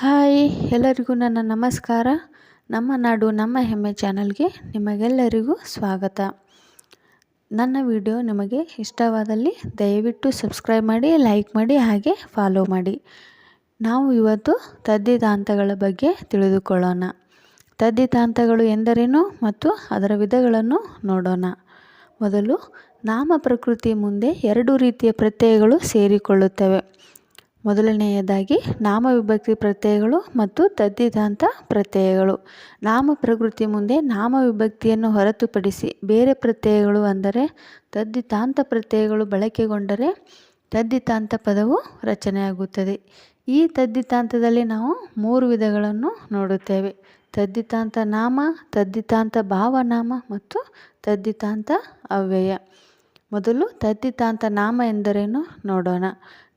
Hi, ಎಲ್ಲರಿಗೂ ನನ್ನ ನಮಸ್ಕಾರ. ನಮ್ಮ ನಾಡು, ನಮ್ಮ ಹೆಮ್ಮೆ ಚಾನಲ್ಗೆ ನಿಮಗೆಲ್ಲರಿಗೂ ಸ್ವಾಗತ. ನನ್ನ ವಿಡಿಯೋ ನಿಮಗೆ ಇಷ್ಟವಾದಲ್ಲಿ ದಯವಿಟ್ಟು ಸಬ್ಸ್ಕ್ರೈಬ್ ಮಾಡಿ, ಲೈಕ್ ಮಾಡಿ, ಹಾಗೆ ಫಾಲೋ ಮಾಡಿ. ನಾವು ಇವತ್ತು ತದ್ದಿತಾಂತಗಳ ಬಗ್ಗೆ ತಿಳಿದುಕೊಳ್ಳೋಣ. ತದ್ದಿತಾಂತಗಳು ಎಂದರೇನು ಮತ್ತು ಅದರ ವಿಧಗಳನ್ನು ನೋಡೋಣ. ಮೊದಲು ನಾಮ ಪ್ರಕೃತಿ ಮುಂದೆ ಎರಡು ರೀತಿಯ ಪ್ರತ್ಯಯಗಳು ಸೇರಿಕೊಳ್ಳುತ್ತವೆ. ಮೊದಲನೆಯದಾಗಿ ನಾಮ ವಿಭಕ್ತಿ ಪ್ರತ್ಯಯಗಳು ಮತ್ತು ತದ್ದಿತಾಂತ ಪ್ರತ್ಯಯಗಳು. ನಾಮ ಪ್ರಕೃತಿ ಮುಂದೆ ನಾಮ ವಿಭಕ್ತಿಯನ್ನು ಹೊರತುಪಡಿಸಿ ಬೇರೆ ಪ್ರತ್ಯಯಗಳು ಅಂದರೆ ತದ್ದಿತಾಂತ ಪ್ರತ್ಯಯಗಳು ಬಳಕೆಗೊಂಡರೆ ತದ್ದಿತಾಂತ ಪದವು ರಚನೆಯಾಗುತ್ತದೆ. ಈ ತದ್ದಿತಾಂತದಲ್ಲಿ ನಾವು ಮೂರು ವಿಧಗಳನ್ನು ನೋಡುತ್ತೇವೆ. ತದ್ದಿತಾಂತ ನಾಮ, ತದ್ದಿತಾಂತ ಭಾವನಾಮ ಮತ್ತು ತದ್ದಿತಾಂತ ಅವ್ಯಯ. ಮೊದಲು ತದ್ದಿತಾಂತ ನಾಮ ಎಂದರೇನು ನೋಡೋಣ.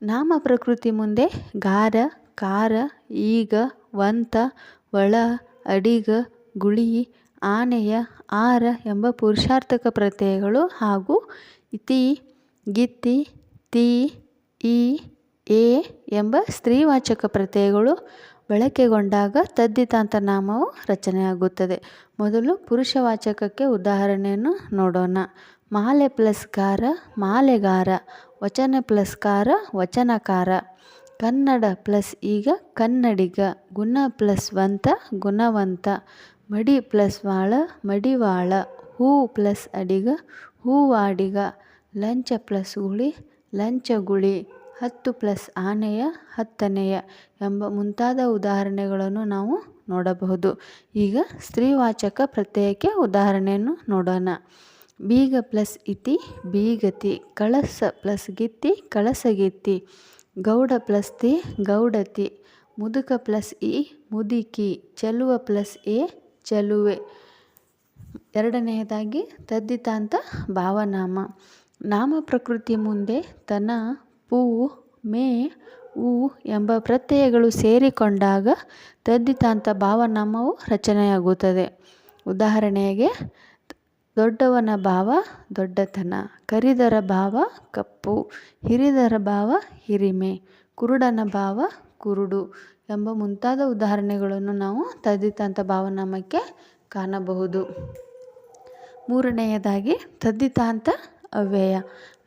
ನಾಮ ಪ್ರಕೃತಿ ಮುಂದೆ ಗಾರ, ಕಾರ, ಈಗ, ವಂತ ಒಳ ಅಡಿಗ, ಗುಳಿ, ಆನೆಯ, ಆರ ಎಂಬ ಪುರುಷಾರ್ಥಕ ಪ್ರತ್ಯಯಗಳು ಹಾಗೂ ಇತಿ, ಗಿತ್ತಿ, ತಿ, ಈ, ಎ ಎಂಬ ಸ್ತ್ರೀವಾಚಕ ಪ್ರತ್ಯಯಗಳು ಬಳಕೆಗೊಂಡಾಗ ತದ್ದಿತಾಂತ ನಾಮವು ರಚನೆಯಾಗುತ್ತದೆ. ಮೊದಲು ಪುರುಷವಾಚಕಕ್ಕೆ ಉದಾಹರಣೆಯನ್ನು ನೋಡೋಣ. ಮಾಲೆ ಪ್ಲಸ್ಕಾರ ಮಾಲೆಗಾರ, ವಚನ ಪ್ಲಸ್ಕಾರ ವಚನಕಾರ. ಕನ್ನಡ ಪ್ಲಸ್ ಈಗ ಕನ್ನಡಿಗ, ಗುಣ ಪ್ಲಸ್ ವಂತ, ಗುಣವಂತ. ಮಡಿ ಪ್ಲಸ್ ವಾಳ, ಮಡಿವಾಳ. ಹೂ ಪ್ಲಸ್ ಅಡಿಗ, ಹೂವಾಡಿಗ. ಲಂಚ ಪ್ಲಸ್ ಗುಳಿ. ಲಂಚಗುಳಿ ಹತ್ತು ಪ್ಲಸ್ ಆನೆಯ, ಹತ್ತನೆಯ ಎಂಬ ಮುಂತಾದ ಉದಾಹರಣೆಗಳನ್ನು ನಾವು ನೋಡಬಹುದು. ಈಗ ಸ್ತ್ರೀವಾಚಕ ಪ್ರತ್ಯಯಕ್ಕೆ ಉದಾಹರಣೆಯನ್ನು ನೋಡೋಣ. ಬೀಗ ಪ್ಲಸ್ ಇತಿ, ಬೀಗತಿ, ಕಳಸ ಪ್ಲಸ್ ಗಿತ್ತಿ, ಕಳಸಗಿತ್ತಿ, ಗೌಡ ಪ್ಲಸ್ ತಿ, ಗೌಡತಿ, ಮುದುಕ ಪ್ಲಸ್ ಇ, ಮುದುಕಿ, ಚೆಲುವ ಪ್ಲಸ್ ಎ, ಚೆಲುವೆ. ಎರಡನೆಯದಾಗಿ ತದ್ದಿತಾಂತ ಭಾವನಾಮ. ನಾಮ ಪ್ರಕೃತಿ ಮುಂದೆ ತನ, ಪೂ, ಮೇ, ಉ ಎಂಬ ಪ್ರತ್ಯಯಗಳು ಸೇರಿಕೊಂಡಾಗ ತದ್ದಿತಾಂತ ಭಾವನಾಮವು ರಚನೆಯಾಗುತ್ತದೆ. ಉದಾಹರಣೆಗೆ ದೊಡ್ಡವನ ಭಾವ ದೊಡ್ಡತನ, ಕರಿದರ ಭಾವ ಕಪ್ಪು, ಹಿರಿದರ ಭಾವ ಹಿರಿಮೆ, ಕುರುಡನ ಭಾವ ಕುರುಡು ಎಂಬ ಮುಂತಾದ ಉದಾಹರಣೆಗಳನ್ನು ನಾವು ತದ್ದಿತಾಂತ ಭಾವನಾಮಕ್ಕೆ ಕಾಣಬಹುದು. ಮೂರನೆಯದಾಗಿ ತದ್ದಿತಾಂತ ಅವ್ಯಯ.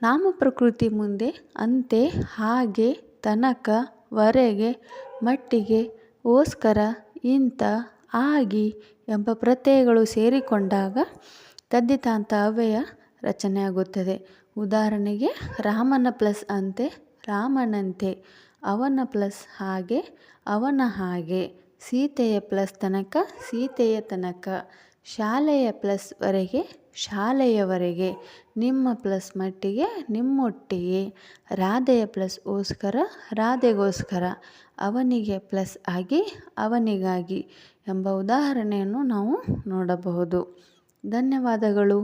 ನಾಮ ಪ್ರಕೃತಿ ಮುಂದೆ, ಅಂತೆ, ಹಾಗೆ, ತನಕ, ವರೆಗೆ, ಮಟ್ಟಿಗೆ, ಓಸ್ಕರ ಇಂಥ ಆಗಿ ಎಂಬ ಪ್ರತ್ಯಯಗಳು ಸೇರಿಕೊಂಡಾಗ ತದ್ದಿತಾಂತ ಅವ್ಯಯ ರಚನೆಯಾಗುತ್ತದೆ ಉದಾಹರಣೆಗೆ, ರಾಮನ ಪ್ಲಸ್ ಅಂತೆ ರಾಮನಂತೆ, ಅವನ ಪ್ಲಸ್ ಹಾಗೆ, ಅವನ ಹಾಗೆ, ಸೀತೆಯ ಪ್ಲಸ್ ತನಕ, ಸೀತೆಯ ತನಕ, ಶಾಲೆಯ ಪ್ಲಸ್ ವರೆಗೆ ಶಾಲೆಯವರೆಗೆ ನಿಮ್ಮ ಪ್ಲಸ್ ಮಟ್ಟಿಗೆ, ನಿಮ್ಮೊಟ್ಟಿಗೆ, ರಾಧೆಯ ಪ್ಲಸ್ ಓಸ್ಕರ ರಾಧೆಗೋಸ್ಕರ, ಅವನಿಗೆ ಪ್ಲಸ್ ಆಗಿ, ಅವನಿಗಾಗಿ ಎಂಬ ಉದಾಹರಣೆಯನ್ನು ನಾವು ನೋಡಬಹುದು. ಧನ್ಯವಾದಗಳು.